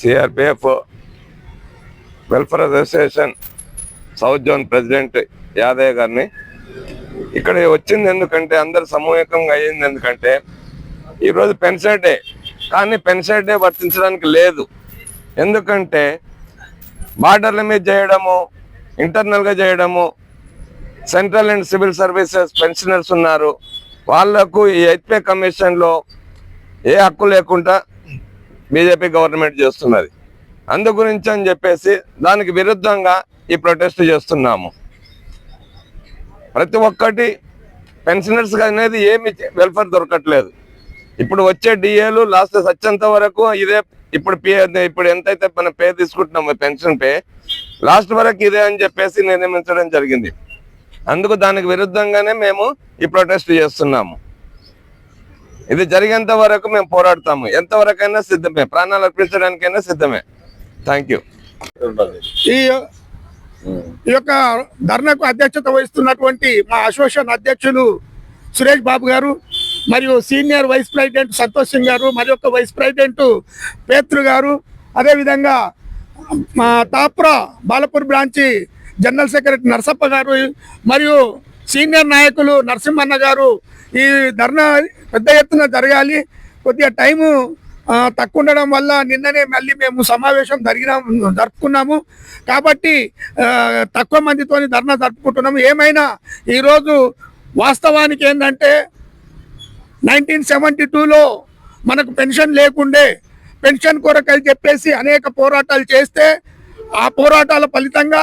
CRPF welfare association south zone president Yadaiah గారిని. ఇక్కడ వచ్చింది ఎందుకంటే అందరు సమూహికంగా అయ్యింది ఎందుకంటే ఈరోజు పెన్షన్ డే. కానీ పెన్షన్ డే వర్తించడానికి లేదు. ఎందుకంటే బార్డర్ల మీద చేయడము ఇంటర్నల్గా చేయడము central and civil services pensioners ఉన్నారు. వాళ్ళకు ఈ ఎయిత్ కమిషన్లో ఏ హక్కు లేకుండా బీజేపీ గవర్నమెంట్ చేస్తున్నది. అందు గురించి అని చెప్పేసి దానికి విరుద్ధంగా ఈ ప్రొటెస్ట్ చేస్తున్నాము. ప్రతి ఒక్కటి పెన్షనర్స్ అనేది ఏమి వెల్ఫేర్ దొరకట్లేదు. ఇప్పుడు వచ్చే డిఏలు లాస్ట్ సచ్చేంత వరకు ఇదే ఇప్పుడు పే ఇప్పుడు ఎంతైతే మనం పే తీసుకుంటున్నాము పెన్షన్ పే లాస్ట్ వరకు ఇదే అని చెప్పేసి నిర్ణయించడం జరిగింది. అందుకు దానికి విరుద్ధంగానే మేము ఈ ప్రొటెస్ట్ చేస్తున్నాము. ఇది జరిగేంత వరకు మేము పోరాడతాము. ఎంతవరకైనా సిద్ధమే. ప్రాణాలు అర్పించడానికైనా సిద్ధమే. థ్యాంక్ యూ ఈ ఈ యొక్క ధర్నాకు అధ్యక్షత వహిస్తున్నటువంటి మా అసోసియేషన్ అధ్యక్షులు సురేష్ బాబు గారు మరియు senior vice president Santosh Singh garu మరి యొక్క వైస్ ప్రెసిడెంట్ పేత్రు గారు అదేవిధంగా మా Thapra Balapur branch general secretary Narasappa garu మరియు సీనియర్ నాయకులు నరసింహన్న గారు ఈ ధర్నా పెద్ద ఎత్తున జరగాలి. కొద్దిగా టైము తక్కువ ఉండడం వల్ల నిన్ననే మళ్ళీ మేము సమావేశం జరిగిన జరుపుకున్నాము. కాబట్టి తక్కువ మందితోని ధర్నా జరుపుకుంటున్నాము. ఏమైనా ఈరోజు వాస్తవానికి ఏంటంటే నైన్టీన్ సెవెంటీ టూలో మనకు పెన్షన్ లేకుండే పెన్షన్ కొరకని చెప్పేసి అనేక పోరాటాలు చేస్తే ఆ పోరాటాల ఫలితంగా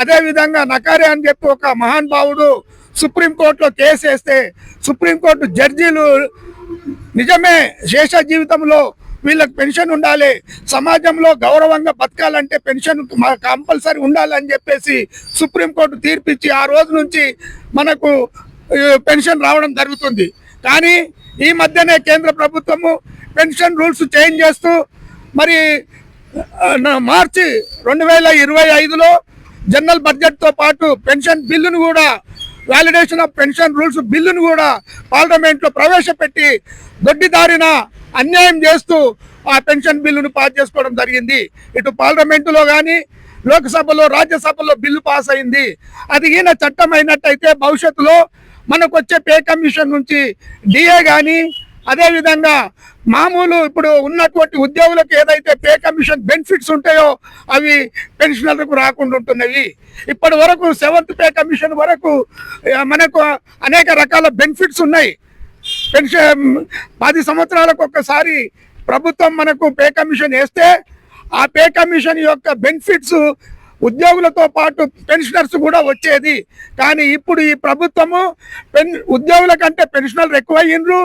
అదేవిధంగా నకారే అని చెప్పి ఒక మహానుభావుడు సుప్రీంకోర్టులో కేసు వేస్తే సుప్రీంకోర్టు జడ్జీలు నిజమే శేష జీవితంలో వీళ్ళకి పెన్షన్ ఉండాలి సమాజంలో గౌరవంగా బతకాలంటే పెన్షన్ కంపల్సరీ ఉండాలని చెప్పేసి సుప్రీంకోర్టు తీర్పిచ్చి ఆ రోజు నుంచి మనకు పెన్షన్ రావడం జరుగుతుంది. కానీ ఈ మధ్యనే కేంద్ర ప్రభుత్వము పెన్షన్ రూల్స్ చేంజ్ చేస్తూ మరి నా- మార్చి రెండు వేల ఇరవై ఐదులో జనరల్ బడ్జెట్తో పాటు పెన్షన్ బిల్లును కూడా వ్యాలిడేషన్ ఆఫ్ పెన్షన్ రూల్స్ బిల్లును కూడా పార్లమెంట్లో ప్రవేశపెట్టి దొడ్డిదారిన అన్యాయం చేస్తూ ఆ పెన్షన్ బిల్లును పాస్ చేసుకోవడం జరిగింది. ఇటు పార్లమెంటులో కానీ లోక్సభలో రాజ్యసభలో బిల్లు పాస్ అయింది. అది ఈయన చట్టం అయినట్టయితే భవిష్యత్తులో మనకు వచ్చే పే కమిషన్ నుంచి డిఏ కానీ అదేవిధంగా మామూలు ఇప్పుడు ఉన్నటువంటి ఉద్యోగులకు ఏదైతే పే కమిషన్ బెనిఫిట్స్ ఉంటాయో అవి పెన్షనర్లకు రాకుండా ఉంటున్నవి ఇప్పటి వరకు సెవెంత్ పే కమిషన్ వరకు మనకు అనేక రకాల బెనిఫిట్స్ ఉన్నాయి. పెన్షన్ పది సంవత్సరాలకు ఒక్కసారి ప్రభుత్వం మనకు పే కమిషన్ వేస్తే ఆ పే కమిషన్ యొక్క బెనిఫిట్స్ ఉద్యోగులతో పాటు పెన్షనర్స్ కూడా వచ్చేది. కానీ ఇప్పుడు ఈ ప్రభుత్వము పెన్ ఉద్యోగుల కంటే పెన్షనర్లు ఎక్కువయ్యిండ్రు.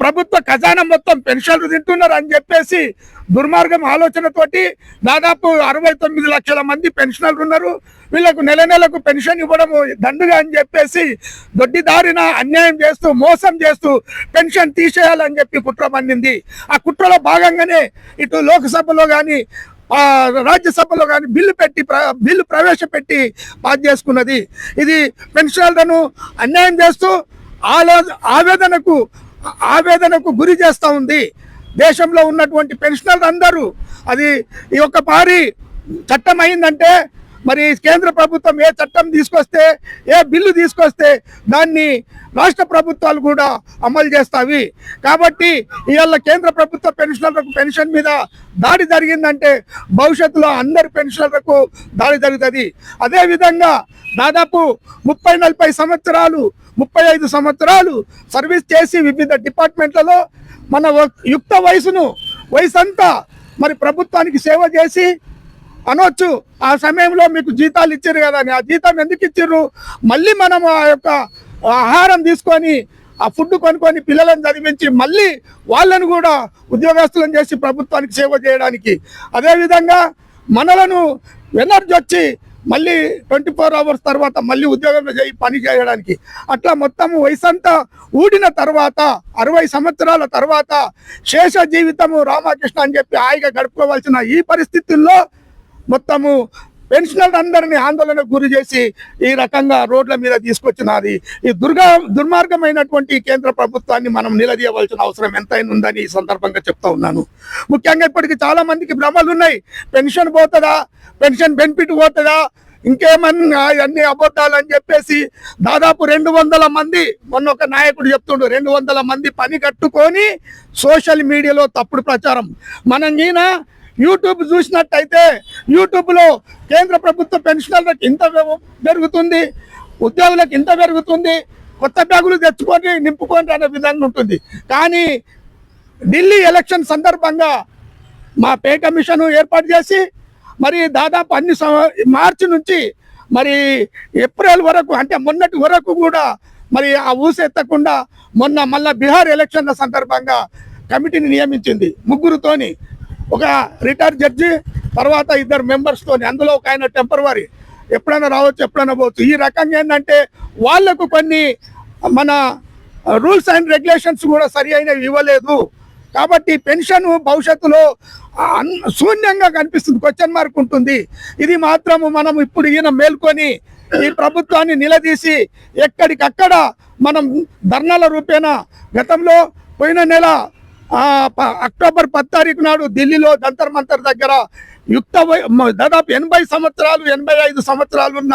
ప్రభుత్వ ఖజానా మొత్తం పెన్షన్లు తింటున్నారు అని చెప్పేసి దుర్మార్గం ఆలోచనతోటి దాదాపు అరవై తొమ్మిది లక్షల మంది పెన్షనర్లు ఉన్నారు. వీళ్ళకు నెల నెలకు పెన్షన్ ఇవ్వడం దండుగా అని చెప్పేసి దొడ్డిదారిన అన్యాయం చేస్తూ మోసం చేస్తూ పెన్షన్ తీసేయాలని చెప్పి కుట్ర పన్నింది ఆ కుట్రలో భాగంగానే ఇటు లోక్సభలో కానీ రాజ్యసభలో కానీ బిల్లు పెట్టి ప్ర- బిల్లు ప్రవేశపెట్టి పాస్ చేసుకున్నది. ఇది పెన్షనర్లను అన్యాయం చేస్తూ ఆలో ఆవేదనకు ఆవేదనకు గురి చేస్తూ ఉంది. దేశంలో ఉన్నటువంటి పెన్షనర్లు అందరూ అది ఈ యొక్క పారి చట్టం అయిందంటే మరి కేంద్ర ప్రభుత్వం ఏ చట్టం తీసుకొస్తే ఏ బిల్లు తీసుకొస్తే దాన్ని రాష్ట్ర ప్రభుత్వాలు కూడా అమలు చేస్తావి కాబట్టి ఇవాళ కేంద్ర ప్రభుత్వ పెన్షనర్లకు పెన్షన్ మీద దాడి జరిగిందంటే భవిష్యత్తులో అందరి పెన్షనర్లకు దాడి జరుగుతుంది. అదేవిధంగా దాదాపు ముప్పై నలభై సంవత్సరాలు ముప్పై ఐదు సంవత్సరాలు సర్వీస్ చేసి వివిధ డిపార్ట్మెంట్లలో మన యుక్త వయసును వయసు అంతా మరి ప్రభుత్వానికి సేవ చేసి అనొచ్చు. ఆ సమయంలో మీకు జీతాలు ఇచ్చారు కదా అని. ఆ జీతం ఎందుకు ఇచ్చారు మళ్ళీ మనం ఆ యొక్క ఆహారం తీసుకొని ఆ ఫుడ్ కొనుక్కొని పిల్లలను చదివించి మళ్ళీ వాళ్ళను కూడా ఉద్యోగస్తులను చేసి ప్రభుత్వానికి సేవ చేయడానికి. అదేవిధంగా మనలను ఎనర్జీ వచ్చి మళ్ళీ ట్వంటీ ఫోర్ అవర్స్ తర్వాత మళ్ళీ ఉద్యోగంలో చేయి పని చేయడానికి. అట్లా మొత్తం వయసంతా ఊడిన తర్వాత అరవై సంవత్సరాల తర్వాత శేష జీవితము రామకృష్ణ అని చెప్పి హాయిగా గడుపుకోవాల్సిన ఈ పరిస్థితుల్లో మొత్తము పెన్షనర్ అందరినీ ఆందోళనకు గురి చేసి ఈ రకంగా రోడ్ల మీద తీసుకొచ్చినది. ఈ దుర్గా దుర్మార్గమైనటువంటి కేంద్ర ప్రభుత్వాన్ని మనం నిలదీయవలసిన అవసరం ఎంతైనా ఉందని ఈ సందర్భంగా చెప్తా ఉన్నాను. ముఖ్యంగా ఇప్పటికి చాలా మందికి భ్రమలు ఉన్నాయి. పెన్షన్ పోతుందా? పెన్షన్ బెనిఫిట్ పోతుందా? ఇంకేమన్నా అన్ని అబద్ధాలు అని చెప్పేసి దాదాపు రెండు వందల మంది మొన్న ఒక నాయకుడు చెప్తుండు రెండు వందల మంది పని కట్టుకొని సోషల్ మీడియాలో తప్పుడు ప్రచారం. మనం ఈయన యూట్యూబ్ చూసినట్టయితే యూట్యూబ్లో కేంద్ర ప్రభుత్వ పెన్షనర్లకు ఇంత పెరుగుతుంది ఉద్యోగులకు ఇంత పెరుగుతుంది కొత్త బ్యాగులు తెచ్చుకొని నింపుకొని అనే విధంగా ఉంటుంది. కానీ ఢిల్లీ ఎలక్షన్ సందర్భంగా మా పే కమిషన్ ఏర్పాటు చేసి మరి దాదాపు అన్ని మార్చి నుంచి మరి ఏప్రిల్ వరకు అంటే మొన్నటి వరకు కూడా మరి ఆ ఊసెత్తకుండా మొన్న మళ్ళా బీహార్ ఎలక్షన్ల సందర్భంగా కమిటీని నియమించింది ముగ్గురుతోని. ఒక రిటైర్ జడ్జి తర్వాత ఇద్దరు మెంబర్స్తో అందులో ఒక ఆయన టెంపరవరీ ఎప్పుడైనా రావచ్చు ఎప్పుడైనా పోవచ్చు. ఈ రకంగా ఏంటంటే వాళ్ళకు కొన్ని మన రూల్స్ అండ్ రెగ్యులేషన్స్ కూడా సరి అయినవి ఇవ్వలేదు. కాబట్టి పెన్షన్ భవిష్యత్తులో శూన్యంగా కనిపిస్తుంది క్వశ్చన్ మార్క్ ఉంటుంది. ఇది మాత్రము మనం ఇప్పుడు ఈయన మేల్కొని ఈ ప్రభుత్వాన్ని నిలదీసి ఎక్కడికక్కడ మనం ధర్నాల రూపేణ గతంలో పోయిన నెల అక్టోబర్ పది తారీఖు నాడు ఢిల్లీలో జంతర్ మంతర్ దగ్గర యుక్త దాదాపు ఎనభై సంవత్సరాలు ఎనభై ఐదు సంవత్సరాలు ఉన్న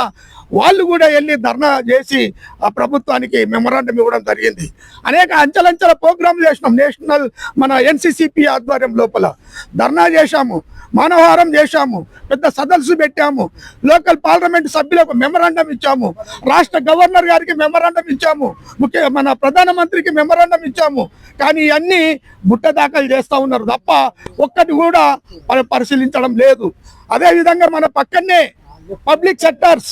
వాళ్ళు కూడా వెళ్ళి ధర్నా చేసి ఆ ప్రభుత్వానికి మెమరాండం ఇవ్వడం జరిగింది. అనేక అంచెలంచెల ప్రోగ్రాంలు చేసినాం. నేషనల్ మన ఎన్సిసిపి ఆధ్వర్యం లోపల ధర్నా చేశాము. మానవహారం చేశాము. పెద్ద సదస్సు పెట్టాము. లోకల్ పార్లమెంట్ సభ్యులకు మెమరాండం ఇచ్చాము. రాష్ట్ర గవర్నర్ గారికి మెమరాండం ఇచ్చాము. ముఖ్య మన ప్రధానమంత్రికి మెమరాండం ఇచ్చాము. కానీ ఇవన్నీ బుట్ట దాఖలు చేస్తూ ఉన్నారు తప్ప ఒక్కటి కూడా పరిశీలించడం లేదు. అదేవిధంగా మన పక్కనే పబ్లిక్ సెక్టర్స్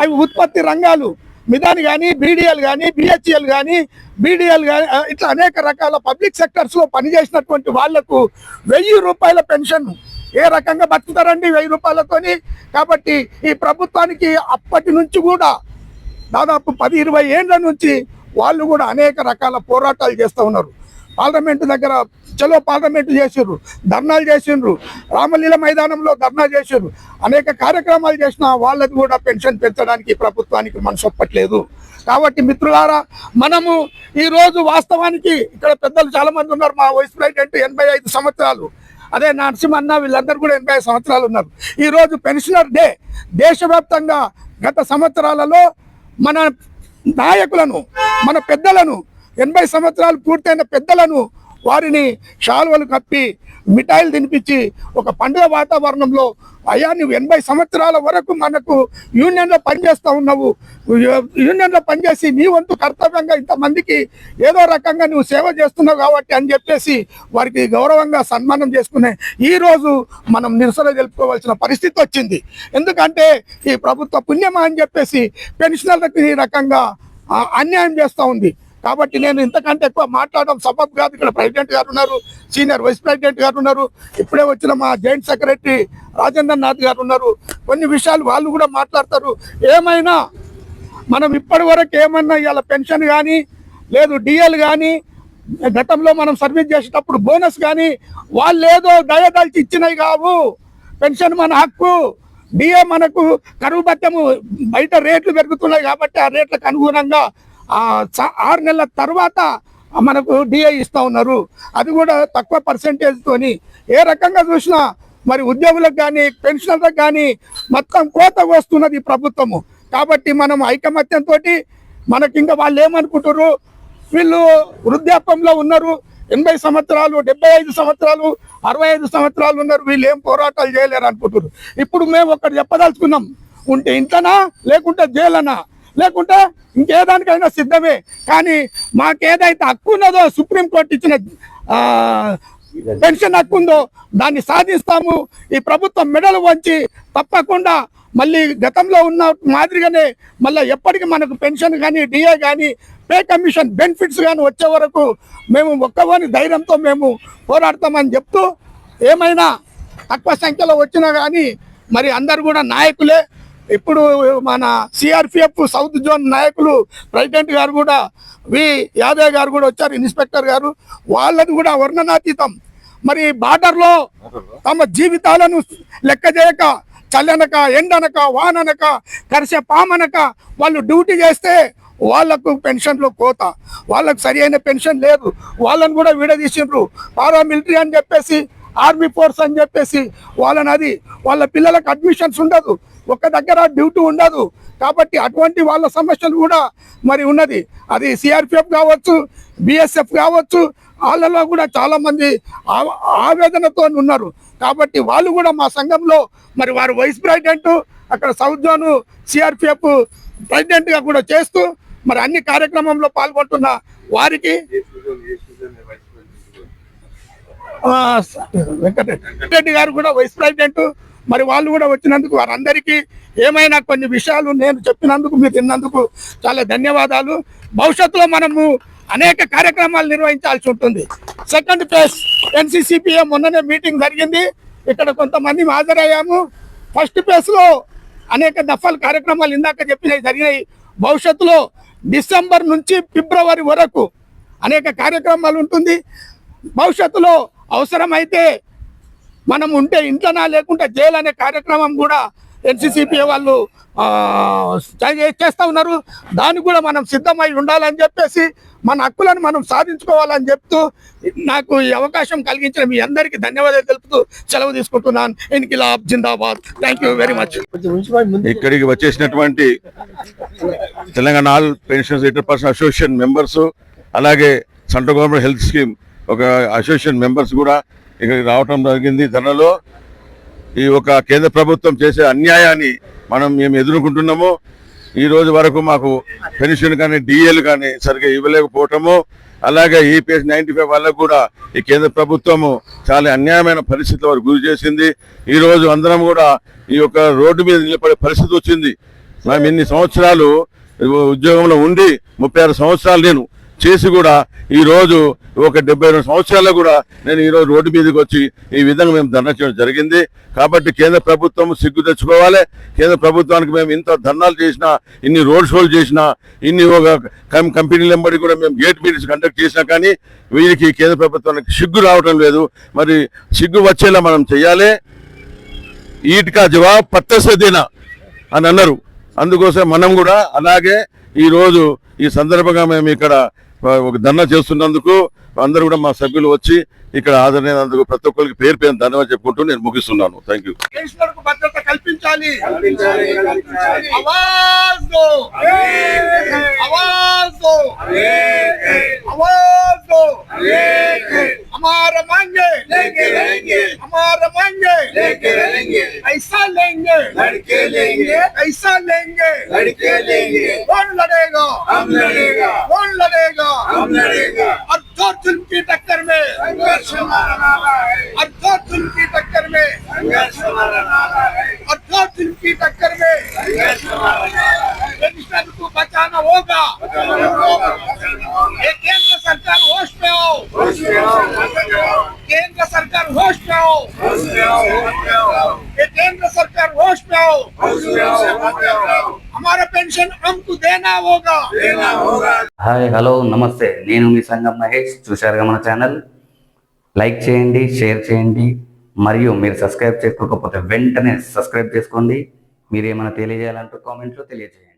అవి ఉత్పత్తి రంగాలు మిదాన్ కానీ బీడీఎల్ కానీ బిహెచ్ఎల్ కానీ బీడీఎల్ కానీ ఇట్లా అనేక రకాల పబ్లిక్ సెక్టర్స్లో పనిచేసినటువంటి వాళ్ళకు వెయ్యి రూపాయల పెన్షన్ ఏ రకంగా బతుకుతారండి వెయ్యి రూపాయలతోని? కాబట్టి ఈ ప్రభుత్వానికి అప్పటి నుంచి కూడా దాదాపు పది ఇరవై ఏండ్ల నుంచి వాళ్ళు కూడా అనేక రకాల పోరాటాలు చేస్తూ ఉన్నారు. పార్లమెంటు దగ్గర చలో పార్లమెంటు చేసిర్రు ధర్నాలు చేసిండ్రు రామలీల మైదానంలో ధర్నా చేసిర్రు. అనేక కార్యక్రమాలు చేసిన వాళ్ళకి కూడా పెన్షన్ పెంచడానికి ప్రభుత్వానికి మనసు ఒప్పట్లేదు. కాబట్టి మిత్రులారా మనము ఈరోజు వాస్తవానికి ఇక్కడ పెద్దలు చాలామంది ఉన్నారు మా వైస్ ప్రెసిడెంట్ ఎనభై ఐదు సంవత్సరాలు. అదే నరసింహన్న వీళ్ళందరూ కూడా ఎనభై సంవత్సరాలు ఉన్నారు. ఈరోజు పెన్షనర్ డే దేశవ్యాప్తంగా గత సంవత్సరాలలో మన నాయకులను మన పెద్దలను ఎనభై సంవత్సరాలు పూర్తయిన పెద్దలను వారిని శాలువలు కప్పి మిఠాయిలు తినిపించి ఒక పండుగ వాతావరణంలో అయ్యా నువ్వు ఎనభై సంవత్సరాల వరకు మనకు యూనియన్లో పనిచేస్తూ ఉన్నావు. యూనియన్లో పనిచేసి నీ వంతు కర్తవ్యంగా ఇంతమందికి ఏదో రకంగా నువ్వు సేవ చేస్తున్నావు కాబట్టి అని చెప్పేసి వారికి గౌరవంగా సన్మానం చేసుకునే ఈ రోజు మనం నిరసన తెలుపుకోవాల్సిన పరిస్థితి వచ్చింది. ఎందుకంటే ఈ ప్రభుత్వ పుణ్యమా అని చెప్పేసి పెన్షనర్లకు ఈ రకంగా అన్యాయం చేస్తూ ఉంది. కాబట్టి నేను ఇంతకంటే ఎక్కువ మాట్లాడడం సబబ్ కాదు. ఇక్కడ ప్రెసిడెంట్ గారు ఉన్నారు సీనియర్ వైస్ ప్రెసిడెంట్ గారు ఉన్నారు ఇప్పుడే వచ్చిన మా జాయింట్ సెక్రటరీ రాజేంద్ర నాథ్ గారు ఉన్నారు. కొన్ని విషయాలు వాళ్ళు కూడా మాట్లాడతారు. ఏమైనా మనం ఇప్పటి వరకు ఏమన్నా ఇవాళ పెన్షన్ కానీ లేదు డిఎల్ కానీ గతంలో మనం సర్వీస్ చేసేటప్పుడు బోనస్ కానీ వాళ్ళు ఏదో దయదాల్చి ఇచ్చినవి కావు. పెన్షన్ మన హక్కు. డిఏ మనకు కరువు భత్యము బయట రేట్లు పెరుగుతున్నాయి కాబట్టి ఆ రేట్లకు అనుగుణంగా ఆరు నెలల తర్వాత మనకు డిఐ ఇస్తూ ఉన్నారు. అది కూడా తక్కువ పర్సంటేజ్తోని ఏ రకంగా చూసినా మరి ఉద్యోగులకు కానీ పెన్షనర్లకు కానీ మొత్తం కోత వస్తున్నది ప్రభుత్వము. కాబట్టి మనం ఐకమత్యంతో మనకి ఇంకా వాళ్ళు ఏమనుకుంటారు వీళ్ళు వృద్ధాప్యంలో ఉన్నారు. ఎనభై సంవత్సరాలు డెబ్బై ఐదు సంవత్సరాలు అరవై ఐదు సంవత్సరాలు ఉన్నారు. వీళ్ళు ఏం పోరాటాలు చేయలేరు అనుకుంటున్నారు ఇప్పుడు మేము ఒకటి చెప్పదలుచుకున్నాం. ఉంటే ఇంట్లోనా లేకుంటే జైలనా లేకుంటే ఇంకేదానికైనా సిద్ధమే. కానీ మాకేదైతే హక్కు ఉన్నదో సుప్రీంకోర్టు ఇచ్చిన పెన్షన్ హక్కు ఉందో దాన్ని సాధిస్తాము. ఈ ప్రభుత్వం మెడలు వంచి తప్పకుండా మళ్ళీ గతంలో ఉన్న మాదిరిగానే మళ్ళీ ఎప్పటికీ మనకు పెన్షన్ కానీ డిఏ కానీ పే కమిషన్ బెనిఫిట్స్ కానీ వచ్చే వరకు మేము ఒక్కవని ధైర్యంతో మేము పోరాడతామని చెప్తూ ఏమైనా తక్కువ సంఖ్యలో వచ్చినా కానీ మరి అందరు కూడా నాయకులే. ఇప్పుడు మన సిఆర్పిఎఫ్ సౌత్ జోన్ నాయకులు ప్రెసిడెంట్ గారు కూడా వి యాదవ్ గారు కూడా వచ్చారు ఇన్స్పెక్టర్ గారు. వాళ్ళది కూడా వర్ణనాతీతం. మరి బార్డర్లో తమ జీవితాలను లెక్క చేయక చల్లనక ఎండనక వాననక కరిసే పామనక వాళ్ళు డ్యూటీ చేస్తే వాళ్ళకు పెన్షన్లో కోత. వాళ్ళకు సరి అయిన పెన్షన్ లేదు. వాళ్ళని కూడా విడదీసిండ్రు. పారామిలిటరీ అని చెప్పేసి ఆర్మీ ఫోర్స్ అని చెప్పేసి వాళ్ళని అది వాళ్ళ పిల్లలకు అడ్మిషన్స్ ఉండదు. ఒక దగ్గర డ్యూటీ ఉండదు. కాబట్టి అటువంటి వాళ్ళ సమస్యలు కూడా మరి ఉన్నది. అది సిఆర్పిఎఫ్ కావచ్చు బిఎస్ఎఫ్ కావచ్చు వాళ్ళలో కూడా చాలామంది ఆ- ఆవేదనతో ఉన్నారు. కాబట్టి వాళ్ళు కూడా మా సంఘంలో మరి వారు వైస్ ప్రెసిడెంట్ అక్కడ సౌత్ జోన్ సిఆర్పిఎఫ్ ప్రెసిడెంట్గా కూడా చేస్తూ మరి అన్ని కార్యక్రమంలో పాల్గొంటున్న వారికి వెంకటరెడ్డి గారు కూడా వైస్ ప్రెసిడెంట్ మరి వాళ్ళు కూడా వచ్చినందుకు వారందరికీ ఏమైనా కొన్ని విషయాలు నేను చెప్పినందుకు మీరు తిన్నందుకు చాలా ధన్యవాదాలు. భవిష్యత్తులో మనము అనేక కార్యక్రమాలు నిర్వహించాల్సి ఉంటుంది. సెకండ్ ఫేజ్ ఎన్సీసీపీఏ మొన్ననే మీటింగ్ జరిగింది. ఇక్కడ కొంతమంది హాజరయ్యాము. ఫస్ట్ ఫేజ్లో అనేక దఫాల కార్యక్రమాలు ఇందాక చెప్పినవి జరిగినాయి. భవిష్యత్తులో డిసెంబర్ నుంచి ఫిబ్రవరి వరకు అనేక కార్యక్రమాలు ఉంటుంది. భవిష్యత్తులో అవసరమైతే మనం ఉంటే ఇంట్లోనా లేకుంటే జైలు అనే కార్యక్రమం కూడా ఎన్సీసీపీ వాళ్ళు చేస్తూ చేస్తా ఉన్నారు. దానికి కూడా మనం సిద్ధమై ఉండాలని చెప్పేసి మన హక్కులను మనం సాధించుకోవాలని చెప్తూ నాకు ఈ అవకాశం కలిగించిన మీ అందరికీ ధన్యవాదాలు తెలుపుతూ సెలవు తీసుకుంటున్నాను. ఇన్కిలాబ్ జిందాబాద్. థ్యాంక్ యూ వెరీ మచ్ ఇక్కడికి వచ్చేసినటువంటి తెలంగాణ ఆల్ పెన్షన్స్ ఎయిటర్ పర్సన్ అసోసియేషన్ మెంబర్స్ అలాగే సెంట్రల్ గవర్నమెంట్ హెల్త్ స్కీమ్ ఒక అసోసియేషన్ మెంబర్స్ కూడా ఇక్కడికి రావటం జరిగింది. ధరలో ఈ ఒక కేంద్ర ప్రభుత్వం చేసే అన్యాయాన్ని మనం మేము ఎదుర్కొంటున్నాము. ఈ రోజు వరకు మాకు పెన్షన్ కానీ డిఏలు కానీ సరిగ్గా ఇవ్వలేకపోవటము. అలాగే ఈపీఎస్ నైన్టీ ఫైవ్ వాళ్ళకు కూడా ఈ కేంద్ర ప్రభుత్వము చాలా అన్యాయమైన పరిస్థితి వారు గురి చేసింది. ఈరోజు అందరం కూడా ఈ యొక్క రోడ్డు మీద నిలబడే పరిస్థితి వచ్చింది. మేము ఇన్ని సంవత్సరాలు ఉద్యోగంలో ఉండి ముప్పై ఆరు సంవత్సరాలు నేను చేసి కూడా ఈరోజు ఒక డెబ్బై రెండు సంవత్సరాల్లో కూడా నేను ఈరోజు రోడ్డు మీదకి వచ్చి ఈ విధంగా మేము ధర్నా చేయడం జరిగింది. కాబట్టి కేంద్ర ప్రభుత్వం సిగ్గు తెచ్చుకోవాలి. కేంద్ర ప్రభుత్వానికి మేము ఇంత ధర్నాలు చేసినా ఇన్ని రోడ్ షోలు చేసినా ఇన్ని ఒక కం- కంపెనీల వెంబడి కూడా మేము గేట్ మీటింగ్స్ కండక్ట్ చేసినా కానీ వీరికి కేంద్ర ప్రభుత్వానికి సిగ్గు రావటం లేదు. మరి సిగ్గు వచ్చేలా మనం చేయాలి. ఈటికా జవాబ్ పత్తసదేనా అని అన్నారు. అందుకోసం మనం కూడా అలాగే ఈరోజు ఈ సందర్భంగా మేము ఇక్కడ ఒక ధర్నా చేస్తున్నందుకు అందరూ కూడా మా సభ్యులు వచ్చి ఇక్కడ హాజరైనందుకు ప్రతి ఒక్కరికి పేరు పేరు ధన్యవాదాలు చెప్పుకుంటూ నేను ముగిస్తున్నాను థ్యాంక్ యూ పెన్షనర్కు భద్రత కల్పించాలి ఆవాజ్ దో ఆవాజ్ దో ఆవాజ్ దో हमारा मांगे लेके रहेंगे हमारा मांगे लेके रहेंगे ऐसा लेंगे लड़के लेंगे ऐसा लेंगे लड़के लेंगे कौन लड़ेगा हम लड़ेगा कौन लड़ेगा हम लड़ेगा और दो जुल्म की टक्कर में संघर्ष हमारा नारा है। और दो जुल्म की टक्कर में संघर्ष हमारा नारा है। और दो जुल्म की टक्कर में संघर्ष हमारा नारा है। पेंशन को बचाना होगा। ये केंद्र सरकार होश में हो केंद्र सरकार होश में हो ये केंद्र सरकार होश में हो होश में आओ, होश में आओ। हमारा पेंशन हमको देना होगा देना होगा హాయ్ హలో నమస్తే నేను మీ సంగం మహేష్ చూశారుగా మన ఛానల్ లైక్ చేయండి షేర్ చేయండి మరియు మీరు సబ్స్క్రైబ్ చేసుకోకపోతే వెంటనే సబ్స్క్రైబ్ చేసుకోండి మీరు ఏమైనా తెలియజేయాలంటూ కామెంట్లో తెలియజేయండి